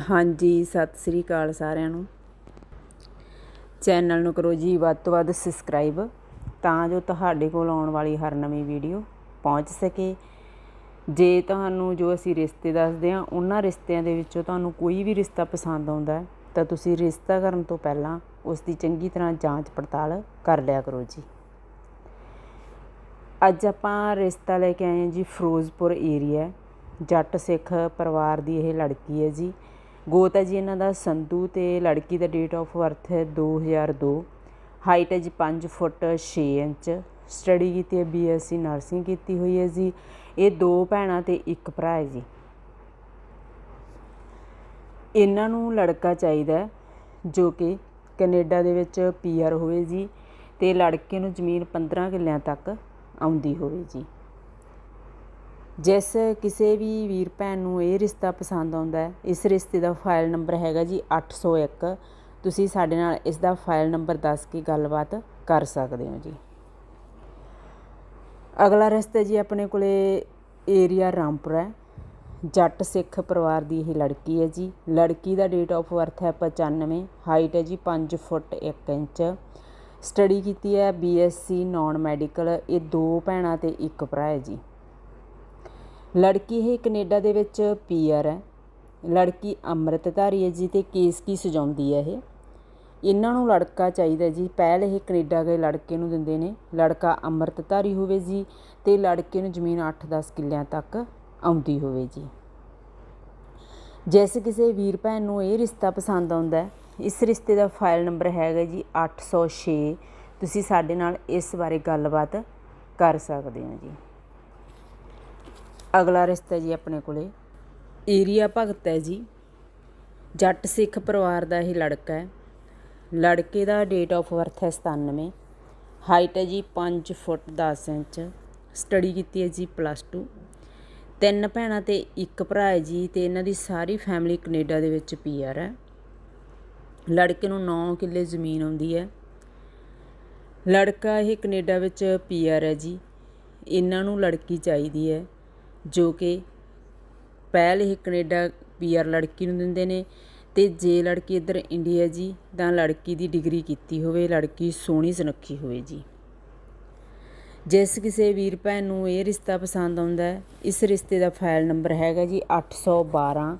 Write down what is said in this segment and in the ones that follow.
ਹਾਂਜੀ, ਸਤਿ ਸ੍ਰੀ ਅਕਾਲ ਸਾਰਿਆਂ ਨੂੰ। ਚੈਨਲ ਨੂੰ ਕਰੋ ਜੀ ਵੱਧ ਤੋਂ ਵੱਧ ਸਬਸਕ੍ਰਾਈਬ ਤਾਂ ਜੋ ਤੁਹਾਡੇ ਕੋਲ ਆਉਣ ਵਾਲੀ ਹਰ ਨਵੀਂ ਵੀਡੀਓ ਪਹੁੰਚ ਸਕੇ। ਜੇ ਤੁਹਾਨੂੰ ਜੋ ਅਸੀਂ ਰਿਸ਼ਤੇ ਦੱਸਦੇ ਹਾਂ, ਉਹਨਾਂ ਰਿਸ਼ਤਿਆਂ ਦੇ ਵਿੱਚੋਂ ਤੁਹਾਨੂੰ ਕੋਈ ਵੀ ਰਿਸ਼ਤਾ ਪਸੰਦ ਆਉਂਦਾ ਹੈ, ਤਾਂ ਤੁਸੀਂ ਰਿਸ਼ਤਾ ਕਰਨ ਤੋਂ ਪਹਿਲਾਂ ਉਸ ਦੀ ਚੰਗੀ ਤਰ੍ਹਾਂ ਜਾਂਚ ਪੜਤਾਲ ਕਰ ਲਿਆ ਕਰੋ ਜੀ। ਅੱਜ ਆਪਾਂ ਰਿਸ਼ਤਾ ਲੈ ਕੇ ਆਏ ਹਾਂ ਜੀ ਫਿਰੋਜ਼ਪੁਰ ਏਰੀਆ ਜੱਟ ਸਿੱਖ ਪਰਿਵਾਰ ਦੀ ਇਹ ਲੜਕੀ ਹੈ ਜੀ। ਗੋਤ ਹੈ ਜੀ ਇਹਨਾਂ ਦਾ, ਸੰਧੂ ਤੇ ਲੜਕੀ ਦਾ ਡੇਟ ਆਫ ਬਰਥ ਹੈ 2002 ਹਾਈਟ ਹੈ ਜੀ 5 ਫੁੱਟ 6 ਇੰਚ। ਸਟੱਡੀ ਕੀਤੀ ਹੈ ਬੀਐਸਸੀ ਨਰਸਿੰਗ ਕੀਤੀ ਹੋਈ ਹੈ ਜੀ। ਇਹ ਦੋ ਭੈਣਾਂ ਤੇ ਇੱਕ ਭਰਾ ਹੈ ਜੀ। ਇਹਨਾਂ ਨੂੰ ਲੜਕਾ ਚਾਹੀਦਾ ਜੋ ਕਿ ਕੈਨੇਡਾ ਦੇ ਵਿੱਚ ਪੀਆਰ ਹੋਵੇ ਜੀ, ਤੇ ਲੜਕੇ ਨੂੰ ਜ਼ਮੀਨ 15 ਕਿੱਲਿਆਂ ਤੱਕ ਆਉਂਦੀ ਹੋਵੇ ਜੀ। ਜਿਸ ਕਿਸੇ ਵੀ ਵੀਰ ਭੈਣ ਨੂੰ ਇਹ ਰਿਸ਼ਤਾ ਪਸੰਦ ਆਉਂਦਾ ਇਸ ਰਿਸ਼ਤੇ ਦਾ ਫਾਈਲ ਨੰਬਰ ਹੈਗਾ ਜੀ 801 ਤੁਸੀਂ ਸਾਡੇ ਨਾਲ ਇਸ ਦਾ ਫਾਈਲ ਨੰਬਰ ਦੱਸ ਕੇ ਗੱਲਬਾਤ ਕਰ ਸਕਦੇ ਹੋ ਜੀ। ਅਗਲਾ ਰਿਸ਼ਤਾ ਜੀ ਆਪਣੇ ਕੋਲੇ ਏਰੀਆ ਰਾਮਪੁਰ ਹੈ। ਜੱਟ ਸਿੱਖ ਪਰਿਵਾਰ ਦੀ ਇਹ ਲੜਕੀ ਹੈ ਜੀ। ਲੜਕੀ ਦਾ ਡੇਟ ਆਫ ਬਰਥ ਹੈ 95 ਹਾਈਟ ਹੈ ਜੀ 5 ਫੁੱਟ 1 ਇੰਚ। ਸਟੱਡੀ ਕੀਤੀ ਹੈ ਬੀਐਸਸੀ ਨਾਨ ਮੈਡੀਕਲ ਇਹ ਦੋ ਭੈਣਾਂ ਤੇ ਇੱਕ ਭਰਾ ਹੈ ਜੀ। ਲੜਕੀ ਇਹ ਕੈਨੇਡਾ ਦੇ ਵਿੱਚ ਪੀਆਰ ਹੈ। ਲੜਕੀ ਅੰਮ੍ਰਿਤਧਾਰੀ ਹੈ ਜੀ ਤੇ ਕੇਸ ਕੀ ਸਜਾਉਂਦੀ ਹੈ ਇਹ? ਇਹਨਾਂ ਨੂੰ ਲੜਕਾ ਚਾਹੀਦਾ ਜੀ। ਪਹਿਲ ਇਹ ਕੈਨੇਡਾ ਗਏ ਲੜਕੇ ਨੂੰ ਦਿੰਦੇ ਨੇ। ਲੜਕਾ ਅੰਮ੍ਰਿਤਧਾਰੀ ਹੋਵੇ ਜੀ ਤੇ ਲੜਕੇ ਨੂੰ ਜ਼ਮੀਨ 8-10 ਕਿੱਲਿਆਂ ਤੱਕ ਆਉਂਦੀ ਹੋਵੇ ਜੀ। ਜਿਸ ਕਿਸੇ ਵੀਰ ਭੈਣ ਨੂੰ ਇਹ ਰਿਸ਼ਤਾ ਪਸੰਦ ਆਉਂਦਾ ਇਸ ਰਿਸ਼ਤੇ ਦਾ ਫਾਈਲ ਨੰਬਰ ਹੈਗਾ ਜੀ 806 ਤੁਸੀਂ ਸਾਡੇ ਨਾਲ ਇਸ ਬਾਰੇ ਗੱਲਬਾਤ ਕਰ ਸਕਦੇ ਹੋ ਜੀ। ਅਗਲਾ ਰਿਸ਼ਤਾ ਜੀ ਆਪਣੇ ਕੋਲੇ। ਏਰੀਆ ਭਗਤ ਹੈ ਜੀ। ਜੱਟ ਸਿੱਖ ਪਰਿਵਾਰ ਦਾ ਇਹ ਲੜਕਾ ਹੈ। ਲੜਕੇ ਦਾ ਡੇਟ ਆਫ ਬਰਥ ਹੈ 97 ਹਾਈਟ ਹੈ ਜੀ 5 ਫੁੱਟ 10 ਇੰਚ। ਸਟੱਡੀ ਕੀਤੀ ਹੈ ਜੀ ਪਲੱਸ 2 ਤਿੰਨ ਭੈਣਾਂ ਤੇ ਇੱਕ ਭਰਾ ਹੈ ਜੀ ਤੇ ਇਹਨਾਂ ਦੀ ਸਾਰੀ ਫੈਮਿਲੀ ਕੈਨੇਡਾ ਦੇ ਵਿੱਚ ਪੀਆਰ ਹੈ। ਲੜਕੇ ਨੂੰ 9 ਕਿੱਲੇ ਜ਼ਮੀਨ ਆਉਂਦੀ ਹੈ। ਲੜਕਾ ਇਹ ਕੈਨੇਡਾ ਵਿੱਚ ਪੀਆਰ ਹੈ ਜੀ। ਇਹਨਾਂ ਨੂੰ ਲੜਕੀ ਚਾਹੀਦੀ ਹੈ। ਜੋ ਕਿ ਪਹਿਲ ਇਹ ਕੈਨੇਡਾ ਪੀਆਰ ਲੜਕੀ ਨੂੰ ਦਿੰਦੇ ਨੇ। ਤੇ ਜੇ ਲੜਕੀ ਇੱਧਰ ਇੰਡੀਆ ਜੀ, ਤਾਂ ਲੜਕੀ ਦੀ ਡਿਗਰੀ ਕੀਤੀ ਹੋਵੇ, ਲੜਕੀ ਸੋਹਣੀ ਸੁਨੱਖੀ ਹੋਵੇ ਜੀ। ਜਿਸ ਕਿਸੇ ਵੀਰ ਭੈਣ ਨੂੰ ਇਹ ਰਿਸ਼ਤਾ ਪਸੰਦ ਆਉਂਦਾ ਹੈ, ਇਸ ਰਿਸ਼ਤੇ ਦਾ ਫਾਈਲ ਨੰਬਰ ਹੈਗਾ ਜੀ 812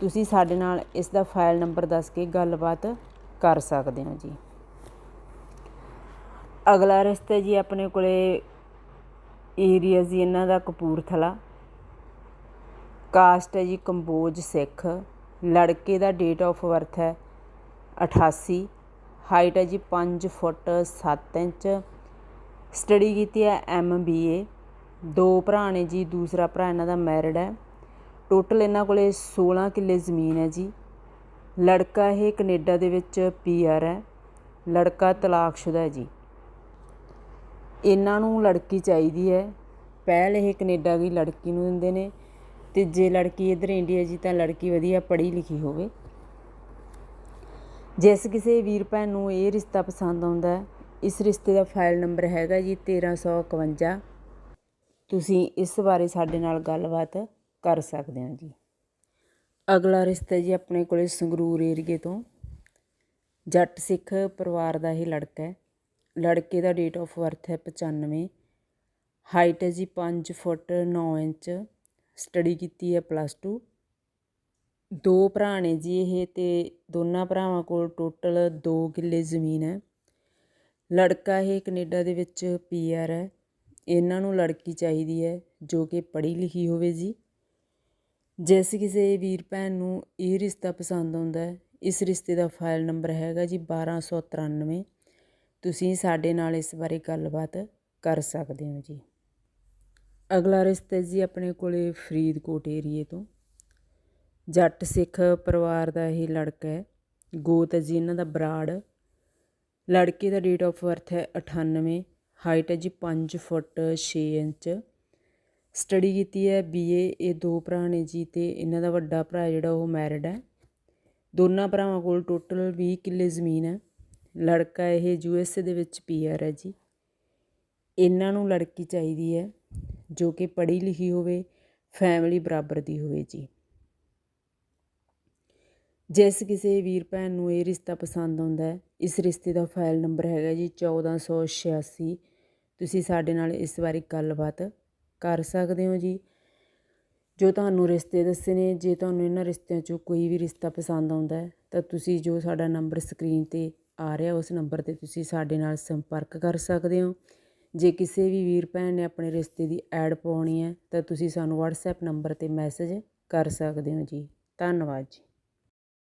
ਤੁਸੀਂ ਸਾਡੇ ਨਾਲ ਇਸ ਦਾ ਫਾਈਲ ਨੰਬਰ ਦੱਸ ਕੇ ਗੱਲਬਾਤ ਕਰ ਸਕਦੇ ਹੋ ਜੀ। ਅਗਲਾ ਰਿਸ਼ਤਾ ਜੀ ਆਪਣੇ ਕੋਲੇ ਏਰੀਆ ਜੀ, ਇਹਨਾਂ ਦਾ ਕਪੂਰਥਲਾ। ਕਾਸਟ ਹੈ ਜੀ ਕੰਬੋਜ ਸਿੱਖ। ਲੜਕੇ ਦਾ ਡੇਟ ਆਫ ਬਰਥ ਹੈ 88 ਹਾਈਟ ਹੈ ਜੀ 5 ਫੁੱਟ 7 ਇੰਚ। ਸਟੱਡੀ ਕੀਤੀ ਹੈ ਐਮਬੀਏ ਦੋ ਭਰਾ ਨੇ ਜੀ, ਦੂਸਰਾ ਭਰਾ ਇਹਨਾਂ ਦਾ ਮੈਰਿਡ ਹੈ। ਟੋਟਲ ਇਹਨਾਂ ਕੋਲੇ 16 ਕਿੱਲੇ ਜ਼ਮੀਨ ਹੈ ਜੀ। ਲੜਕਾ ਇਹ ਕੈਨੇਡਾ ਦੇ ਵਿੱਚ ਪੀਆਰ ਹੈ। ਲੜਕਾ ਤਲਾਕਸ਼ੁਦਾ ਹੈ ਜੀ। ਇਹਨਾਂ ਨੂੰ ਲੜਕੀ ਚਾਹੀਦੀ ਹੈ। ਪਹਿਲ ਇਹ ਕੈਨੇਡਾ ਦੀ ਲੜਕੀ ਨੂੰ ਦਿੰਦੇ ਨੇ। ਤੇ ਜੇ ਲੜਕੀ ਇਧਰ ਇੰਡੀਆ ਜੀ, ਤਾਂ ਲੜਕੀ ਵਧੀਆ ਪੜ੍ਹੀ ਲਿਖੀ ਹੋਵੇ। ਜਿਸ ਕਿਸੇ ਵੀਰ ਭੈਣ ਨੂੰ ਇਹ ਰਿਸ਼ਤਾ ਪਸੰਦ ਆਉਂਦਾ ਹੈ, ਇਸ ਰਿਸ਼ਤੇ ਦਾ ਫਾਈਲ ਨੰਬਰ ਹੈਗਾ ਜੀ 1351 ਤੁਸੀਂ ਇਸ ਬਾਰੇ ਸਾਡੇ ਨਾਲ ਗੱਲਬਾਤ ਕਰ ਸਕਦੇ ਹੋ ਜੀ। ਅਗਲਾ ਰਿਸ਼ਤਾ ਜੀ ਆਪਣੇ ਕੋਲੇ ਸੰਗਰੂਰ ਏਰੀਏ ਤੋਂ। ਜੱਟ ਸਿੱਖ ਪਰਿਵਾਰ ਦਾ ਇਹ ਲੜਕਾ ਹੈ। ਲੜਕੇ ਦਾ ਡੇਟ ਆਫ ਬਰਥ ਹੈ 95 ਹਾਈਟ ਹੈ ਜੀ 5 ਫੁੱਟ 9 ਇੰਚ। ਸਟੱਡੀ ਕੀਤੀ ਹੈ ਪਲੱਸ 2 ਦੋ ਭਰਾ ਨੇ ਜੀ ਇਹ ਤੇ ਦੋਨਾਂ ਭਰਾਵਾਂ ਕੋਲ ਟੋਟਲ 2 ਕਿੱਲੇ ਜ਼ਮੀਨ ਹੈ। ਲੜਕਾ ਇਹ ਕੈਨੇਡਾ ਦੇ ਵਿੱਚ ਪੀਆਰ ਹੈ। ਇਹਨਾਂ ਨੂੰ ਲੜਕੀ ਚਾਹੀਦੀ ਹੈ ਜੋ ਕਿ ਪੜ੍ਹੀ ਲਿਖੀ ਹੋਵੇ ਜੀ। ਜਿਸ ਕਿਸੇ ਵੀਰ ਭੈਣ ਨੂੰ ਇਹ ਰਿਸ਼ਤਾ ਪਸੰਦ ਆਉਂਦਾ ਹੈ, ਇਸ ਰਿਸ਼ਤੇ ਦਾ ਫਾਈਲ ਨੰਬਰ ਹੈਗਾ ਜੀ 1293 ਤੁਸੀਂ ਸਾਡੇ ਨਾਲ ਇਸ ਬਾਰੇ ਗੱਲਬਾਤ ਕਰ ਸਕਦੇ ਹੋ ਜੀ। ਅਗਲਾ ਰਿਸ਼ਤਾ ਜੀ ਆਪਣੇ ਕੋਲੇ ਫਰੀਦਕੋਟ ਏਰੀਏ ਤੋਂ। ਜੱਟ ਸਿੱਖ ਪਰਿਵਾਰ ਦਾ ਇਹ ਲੜਕਾ ਹੈ, ਗੋਤ ਹੈ ਜੀ, ਇਹਨਾਂ ਦਾ ਬਰਾੜ। ਲੜਕੇ ਦਾ ਡੇਟ ਆਫ ਬਰਥ ਹੈ 98 ਹਾਈਟ ਹੈ ਜੀ 5 ਫੁੱਟ 6 ਇੰਚ। ਸਟੱਡੀ ਕੀਤੀ ਹੈ ਬੀਏ ਇਹ ਦੋ ਭਰਾ ਨੇ ਜੀ ਤੇ ਇਹਨਾਂ ਦਾ ਵੱਡਾ ਭਰਾ ਜਿਹੜਾ ਉਹ ਮੈਰਿਡ ਹੈ। ਦੋਨਾਂ ਭਰਾਵਾਂ ਕੋਲ ਟੋਟਲ 20 ਕਿੱਲੇ ਜ਼ਮੀਨ ਹੈ। ਲੜਕਾ ਇਹ ਯੂਐਸਏ ਦੇ ਵਿੱਚ ਪੀਆਰ ਹੈ ਜੀ। ਇਹਨਾਂ ਨੂੰ ਲੜਕੀ ਚਾਹੀਦੀ ਹੈ। ਜੋ ਕਿ ਪੜ੍ਹੀ ਲਿਖੀ ਹੋਵੇ ਫੈਮਿਲੀ ਬਰਾਬਰ ਦੀ ਹੋਵੇ ਜੀ। ਜਿਸ ਕਿਸੇ ਵੀਰ ਭੈਣ ਨੂੰ ਇਹ ਰਿਸ਼ਤਾ ਪਸੰਦ ਆਉਂਦਾ ਹੈ, ਇਸ ਰਿਸ਼ਤੇ ਦਾ ਫਾਈਲ ਨੰਬਰ ਹੈਗਾ ਜੀ 1486 ਤੁਸੀਂ ਸਾਡੇ ਨਾਲ ਇਸ ਬਾਰੇ ਗੱਲਬਾਤ ਕਰ ਸਕਦੇ ਹੋ ਜੀ। ਜੋ ਤੁਹਾਨੂੰ ਰਿਸ਼ਤੇ ਦੱਸੇ ਨੇ ਜੇ ਤੁਹਾਨੂੰ ਇਹਨਾਂ ਰਿਸ਼ਤਿਆਂ 'ਚੋਂ ਕੋਈ ਵੀ ਰਿਸ਼ਤਾ ਪਸੰਦ ਆਉਂਦਾ ਹੈ, ਤਾਂ ਤੁਸੀਂ ਜੋ ਸਾਡਾ ਨੰਬਰ ਸਕਰੀਨ ਤੇ ਆ ਰਿਹਾ, ਉਸ ਨੰਬਰ ਤੇ ਤੁਸੀਂ ਸਾਡੇ ਨਾਲ ਸੰਪਰਕ ਕਰ ਸਕਦੇ ਹੋ। ਜੇ ਕਿਸੇ ਵੀ ਵੀਰ ਭੈਣ ਨੇ ਆਪਣੇ ਰਿਸ਼ਤੇ ਦੀ ਐਡ ਪਾਉਣੀ ਹੈ ਤਾਂ ਤੁਸੀਂ ਸਾਨੂੰ WhatsApp ਨੰਬਰ ਤੇ ਮੈਸੇਜ ਕਰ ਸਕਦੇ ਹੋ ਜੀ। ਧੰਨਵਾਦ ਜੀ।